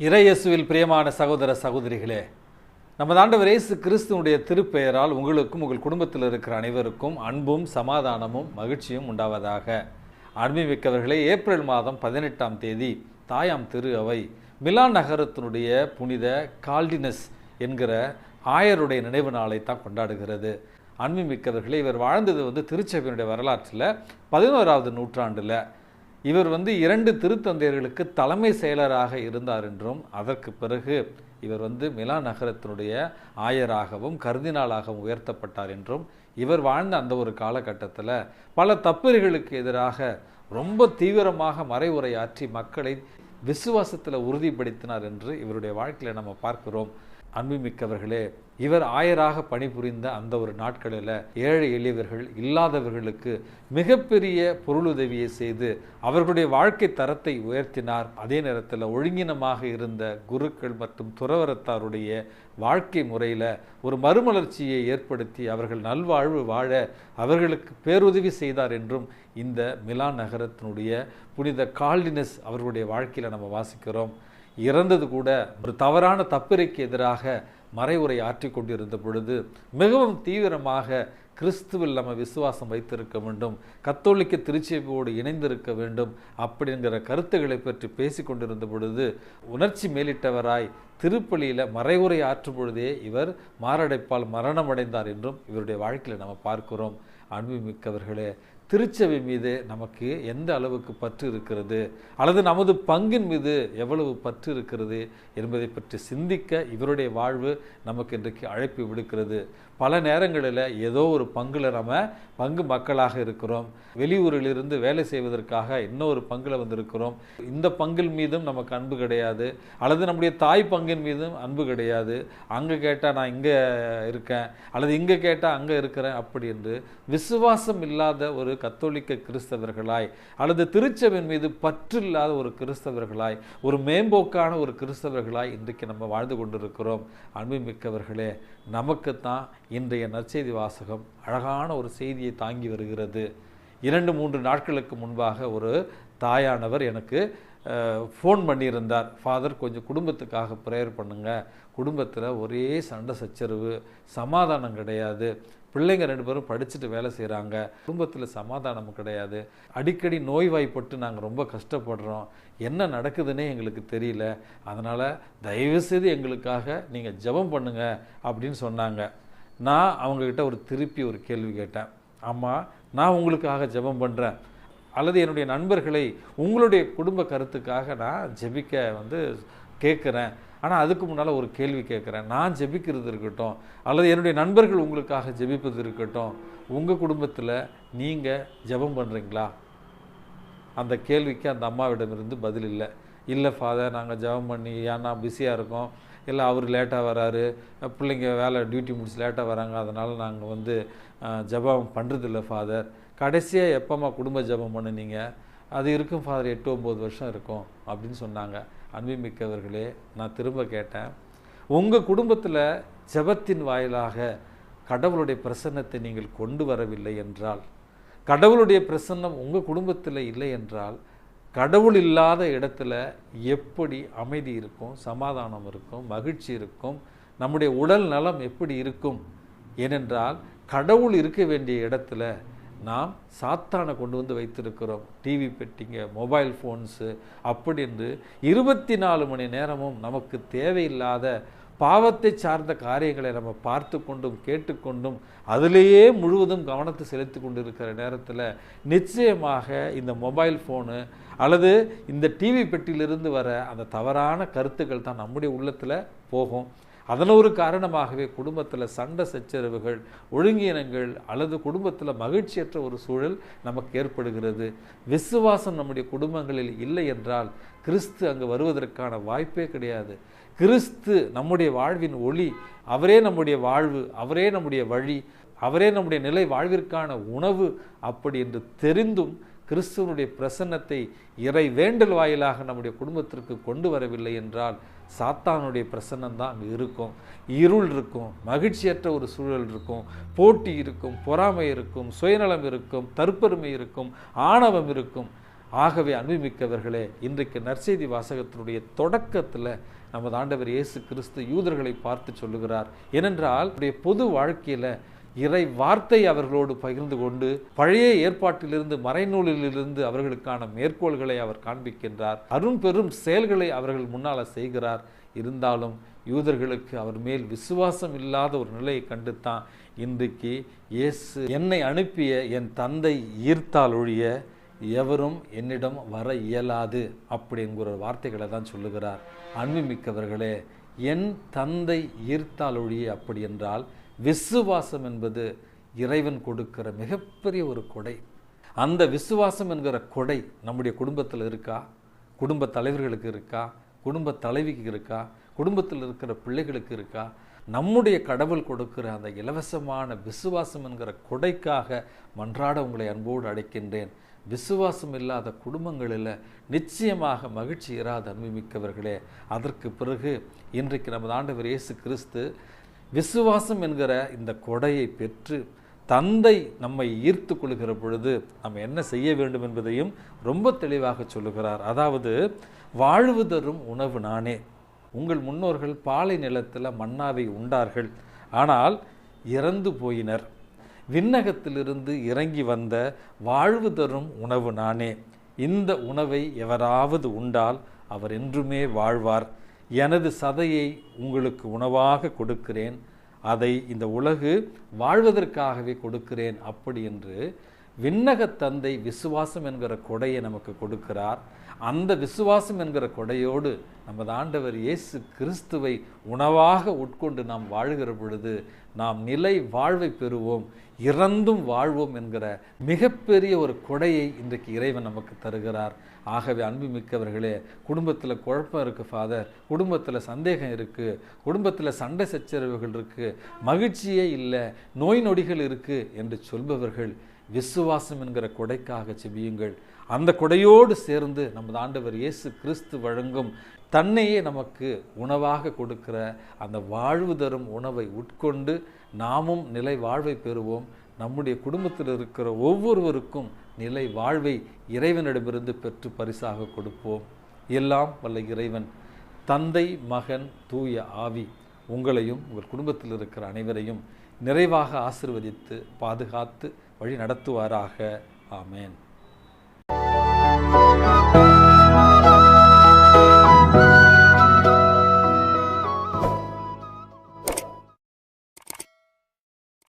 இறையேசுவில் பிரியமான சகோதர சகோதரிகளே நமது ஆண்டவர் இயேசு கிறிஸ்துவனுடைய திருப்பெயரால் உங்களுக்கும் உங்கள் குடும்பத்தில் இருக்கிற அனைவருக்கும் அன்பும் சமாதானமும் மகிழ்ச்சியும் உண்டாவதாக. அன்புமிக்கவர்களே ஏப்ரல் மாதம் பதினெட்டாம் தேதி தாயாம் திரு அவை மிலான் நகரத்தினுடைய புனித கால்டினஸ் என்கிற ஆயருடைய நினைவு நாளை தான் கொண்டாடுகிறது. அன்புமிக்கவர்களே இவர் வாழ்ந்தது வந்து திருச்சபையினுடைய வரலாற்றில் பதினோராவது நூற்றாண்டில். இவர் வந்து இரண்டு திருத்தந்தையர்களுக்கு தலைமை செயலராக இருந்தார் என்றும் அதற்கு பிறகு இவர் வந்து மிலா நகரத்தினுடைய ஆயராகவும் கருதினாளாகவும் உயர்த்தப்பட்டார் என்றும் இவர் வாழ்ந்த அந்த ஒரு காலகட்டத்தில் பல தப்பறிகளுக்கு எதிராக ரொம்ப தீவிரமாக மறைவுரையாற்றி மக்களை விசுவாசத்தில் உறுதிப்படுத்தினார் என்று இவருடைய வாழ்க்கையில் நம்ம பார்க்கிறோம். அன்புமிக்கவர்களே இவர் ஆயராக பணிபுரிந்த அந்த ஒரு நாட்களில் ஏழை எளியவர்கள் இல்லாதவர்களுக்கு மிகப்பெரிய பொருளுதவியை செய்து அவர்களுடைய வாழ்க்கை தரத்தை உயர்த்தினார். அதே நேரத்தில் ஒழுங்கினமாக இருந்த குருக்கள் மற்றும் துறவரத்தாருடைய வாழ்க்கை முறையில் ஒரு மறுமலர்ச்சியை ஏற்படுத்தி அவர்கள் நல்வாழ்வு வாழ அவர்களுக்கு பேருதவி செய்தார் என்றும் இந்த மிலான் நகரத்தினுடைய புனித கால்டினஸ் அவர்களுடைய வாழ்க்கையில் நம்ம வாசிக்கிறோம். இறந்தது கூட ஒரு தவறான தப்பிரைக்கு எதிராக மறைவுரை ஆற்றி கொண்டிருந்த பொழுது மிகவும் தீவிரமாக கிறிஸ்துவில் நம்ம விசுவாசம் வைத்திருக்க வேண்டும். கத்தோலிக்க திருச்செய்வோடு இணைந்திருக்க வேண்டும் அப்படிங்கிற கருத்துக்களை பற்றி பேசி கொண்டிருந்த பொழுது உணர்ச்சி மேலிட்டவராய் திருப்பலியில் மறைவுரை ஆற்றும் பொழுதே இவர் மாரடைப்பால் மரணமடைந்தார் என்றும் இவருடைய வாழ்க்கையில் நம்ம பார்க்கிறோம். அன்புமிக்கவர்களே திருச்சபை மீது நமக்கு எந்த அளவுக்கு பற்று இருக்கிறது? அல்லது நமது பங்கின் மீது எவ்வளவு பற்று இருக்கிறது என்பதை பற்றி சிந்திக்க இவருடைய வாழ்வு நமக்கு இன்றைக்கு அழைப்பு விடுக்கிறது. பல நேரங்களில் ஏதோ ஒரு பங்கில் நம்ம பங்கு மக்களாக இருக்கிறோம். வெளியூரிலிருந்து வேலை செய்வதற்காக இன்னொரு பங்கில் வந்திருக்கிறோம். இந்த பங்கில் மீதும் நமக்கு அன்பு கிடையாது. அல்லது நம்முடைய தாய் பங்கின் மீதும் அன்பு கிடையாது. அங்கே கேட்டால் நான் இங்கே இருக்கேன். அல்லது இங்கே கேட்டால் அங்கே இருக்கிறேன் அப்படி என்று விசுவாசம் இல்லாத ஒரு கத்தோலிக்க கிறிஸ்தவர்களாய் அல்லது திருச்சபின் மீது பற்று இல்லாத ஒரு கிறிஸ்தவர்களாய் ஒரு மேம்போக்கான ஒரு கிறிஸ்தவர்களாய் இன்றைக்கு நம்ம வாழ்ந்து கொண்டிருக்கிறோம். அன்புமிக்கவர்களே நமக்குத்தான் இன்றைய நற்செய்தி வாசகம் அழகான ஒரு செய்தியை தாங்கி வருகிறது. இரண்டு மூன்று நாட்களுக்கு முன்பாக ஒரு தாயானவர் எனக்கு ஃபோன் பண்ணியிருந்தார். ஃபாதர் கொஞ்சம் குடும்பத்துக்காக ப்ரேயர் பண்ணுங்க. குடும்பத்தில் ஒரே சண்டை சச்சரவு சமாதானம் கிடையாது. பிள்ளைங்க ரெண்டு பேரும் படிச்சுட்டு வேலை செய்கிறாங்க குடும்பத்தில் சமாதானம் கிடையாது. அடிக்கடி நோய்வாய்ப்பட்டு நாங்கள் ரொம்ப கஷ்டப்படுறோம். என்ன நடக்குதுன்னே எங்களுக்கு தெரியல. அதனால் தயவுசெய்து எங்களுக்காக நீங்கள் ஜெபம் பண்ணுங்க அப்படின்னு சொன்னாங்க. நான் அவங்கக்கிட்ட ஒரு திருப்பி ஒரு கேள்வி கேட்டேன். ஆமாம் நான் உங்களுக்காக ஜெபம் பண்ணுறேன் அல்லது என்னுடைய நண்பர்களை உங்களுடைய குடும்ப கருத்துக்காக நான் ஜெபிக்க வந்து கேட்குறேன். ஆனால் அதுக்கு முன்னால் ஒரு கேள்வி கேட்குறேன். நான் ஜெபிக்கிறது இருக்கட்டும் அல்லது என்னுடைய நண்பர்கள் உங்களுக்காக ஜெபிப்பது இருக்கட்டும் உங்கள் குடும்பத்தில் நீங்கள் ஜெபம் பண்ணுறீங்களா அந்த கேள்விக்கு அந்த அம்மாவிடமிருந்து பதில் இல்லை. இல்லை ஃபாதர் நாங்கள் ஜெபம் பண்ணி ஏன்னா பிஸியாக இருக்கோம். இல்லை அவர் லேட்டாக வராரு. பிள்ளைங்க வேலை டியூட்டி முடிச்சு லேட்டாக வராங்க. அதனால் நாங்கள் வந்து ஜெபம் பண்ணுறதில்ல ஃபாதர் கடைசியாக எப்போம்மா குடும்ப ஜெபம் பண்ணுனீங்க? அது இருக்கும் ஃபாதர் எட்டு ஒம்பது வருஷம் இருக்கும் அப்படின்னு சொன்னாங்க. அன்புமிக்கவர்களே நான் திரும்ப கேட்டேன். உங்கள் குடும்பத்தில் ஜெபத்தின் வாயிலாக கடவுளுடைய பிரசன்னத்தை நீங்கள் கொண்டு வரவில்லை என்றால் கடவுளுடைய பிரசன்னம் உங்கள் குடும்பத்தில் இல்லை என்றால் கடவுள் இல்லாத இடத்துல எப்படி அமைதி இருக்கும் சமாதானம் இருக்கும் மகிழ்ச்சி இருக்கும் நம்முடைய உடல் நலம் எப்படி இருக்கும்? ஏனென்றால் கடவுள் இருக்க வேண்டிய இடத்துல நாம் சாத்தானை கொண்டு வந்து வைத்திருக்கிறோம். டிவி பெட்டிங்க மொபைல் ஃபோன்ஸு அப்படி என்று இருபத்தி நாலு மணி நேரமும் நமக்கு தேவையில்லாத பாவத்தை சார்ந்த காரியங்களை நம்ம பார்த்து கொண்டும் கேட்டுக்கொண்டும் அதிலேயே முழுவதும் கவனத்தை செலுத்தி கொண்டு இருக்கிற நேரத்தில் நிச்சயமாக இந்த மொபைல் ஃபோனு அல்லது இந்த டிவி பெட்டியிலிருந்து வர அந்த தவறான கருத்துக்கள் தான் நம்முடைய உள்ளத்தில் போகும். அதன் ஒரு காரணமாகவே குடும்பத்தில் சண்டை சச்சரவுகள் ஒழுங்கினங்கள் அல்லது குடும்பத்தில் மகிழ்ச்சியற்ற ஒரு சூழல் நமக்கு ஏற்படுகிறது. விசுவாசம் நம்முடைய குடும்பங்களில் இல்லை என்றால் கிறிஸ்து அங்கு வருவதற்கான வாய்ப்பே கிடையாது. கிறிஸ்து நம்முடைய வாழ்வின் ஒளி அவரே நம்முடைய வாழ்வு அவரே நம்முடைய வழி அவரே நம்முடைய நிலை வாழ்விற்கான உணவு அப்படி என்று தெரிந்தும் கிறிஸ்துவனுடைய பிரசன்னத்தை இறை வேண்டல் வாயிலாக நம்முடைய குடும்பத்திற்கு கொண்டு வரவில்லை என்றால் சாத்தானுடைய பிரசன்னம் தான் அங்கே இருக்கும். இருள் இருக்கும் மகிழ்ச்சியற்ற ஒரு சூழல் இருக்கும். போட்டி இருக்கும் பொறாமை இருக்கும் சுயநலம் இருக்கும் தற்பெருமை இருக்கும் ஆணவம் இருக்கும். ஆகவே அன்புமிக்கவர்களே இன்றைக்கு நற்செய்தி வாசகத்தினுடைய தொடக்கத்தில் நமது ஆண்டவர் இயேசு கிறிஸ்து யூதர்களை பார்த்து சொல்லுகிறார். ஏனென்றால் பொது வாழ்க்கையில் இறை வார்த்தை அவர்களோடு பகிர்ந்து கொண்டு பழைய ஏற்பாட்டிலிருந்து மறைநூலிலிருந்து அவர்களுக்கான மேற்கோள்களை அவர் காண்பிக்கின்றார். அரும் பெரும் செயல்களை அவர்கள் முன்னால் செய்கிறார். இருந்தாலும் யூதர்களுக்கு அவர் மேல் விசுவாசம் இல்லாத ஒரு நிலையை கண்டு தான் இன்றைக்கு இயேசு என்னை அனுப்பிய என் தந்தை ஈர்த்தால் ஒழிய எவரும் என்னிடம் வர இயலாது அப்படிங்கிற வார்த்தைகளை தான் சொல்லுகிறார். அன்புமிக்கவர்களே என் தந்தை ஈர்த்தால் ஒழிய அப்படி என்றால் விசுவாசம் என்பது இறைவன் கொடுக்கிற மிகப்பெரிய ஒரு கொடை. அந்த விசுவாசம் என்கிற கொடை நம்முடைய குடும்பத்தில் இருக்கா? குடும்ப தலைவர்களுக்கு இருக்கா? குடும்ப தலைவிக்கு இருக்கா? குடும்பத்தில் இருக்கிற பிள்ளைகளுக்கு இருக்கா? நம்முடைய கடவுள் கொடுக்கிற அந்த இலவசமான விசுவாசம் என்கிற கொடைக்காக மன்றாட உங்களை அன்போடு அழைக்கின்றேன். விசுவாசம் இல்லாத குடும்பங்களில் நிச்சயமாக மகிழ்ச்சி இராத அன்புமிக்கவர்களே அதற்கு பிறகு இன்றைக்கு நமது ஆண்டவர் இயேசு கிறிஸ்து விசுவாசம் என்கிற இந்த கொடையை பெற்று தந்தை நம்மை ஈர்த்து கொள்கிற பொழுது நம்ம என்ன செய்ய வேண்டும் என்பதையும் ரொம்ப தெளிவாக சொல்லுகிறார். அதாவது வாழ்வு தரும் உணவு நானே. உங்கள் முன்னோர்கள் பாலை நிலத்தில் மன்னாவை உண்டார்கள். ஆனால் இறந்து போயினர். விண்ணகத்திலிருந்து இறங்கி வந்த வாழ்வு தரும் உணவு நானே. இந்த உணவை எவராவது உண்டால் அவர் என்றுமே வாழ்வார். எனது சதையை உங்களுக்கு உணவாக கொடுக்கிறேன். அதை இந்த உலகு வாழ்வதற்காகவே கொடுக்கிறேன் அப்படி என்று விண்ணகத் தந்தை விசுவாசம் என்கிற கொடையை நமக்கு கொடுக்கிறார். அந்த விசுவாசம் என்கிற கொடையோடு நமது ஆண்டவர் இயேசு கிறிஸ்துவை உணவாக உட்கொண்டு நாம் வாழ்கிற பொழுது நாம் நிலை வாழ்வை பெறுவோம் இறந்தும் வாழ்வோம் என்கிற மிகப்பெரிய ஒரு கொடையை இன்றைக்கு இறைவன் நமக்கு தருகிறார். ஆகவே அன்புமிக்கவர்களே குடும்பத்தில் குழப்பம் இருக்குது ஃபாதர் குடும்பத்தில் சந்தேகம் இருக்குது குடும்பத்தில் சண்டை சச்சரவுகள் இருக்குது மகிழ்ச்சியே இல்லை நோய் நொடிகள் இருக்குது என்று சொல்பவர்கள் விசுவாசம் என்கிற கொடைக்காக செபியுங்கள். அந்த கொடையோடு சேர்ந்து நமது ஆண்டவர் இயேசு கிறிஸ்து வழங்கும் தன்னையே நமக்கு உணவாக கொடுக்கிற அந்த வாழ்வு தரும் உணவை உட்கொண்டு நாமும் நிலை வாழ்வை பெறுவோம். நம்முடைய குடும்பத்தில் இருக்கிற ஒவ்வொருவருக்கும் நிலை வாழ்வை இறைவனிடமிருந்து பெற்று பரிசாக கொடுப்போம். எல்லாம் வல்ல இறைவன் தந்தை மகன் தூய ஆவி உங்களையும் உங்கள் குடும்பத்தில் இருக்கிற அனைவரையும் நிறைவாக ஆசிர்வதித்து பாதுகாத்து வழி நடத்துவாராக. ஆமேன்.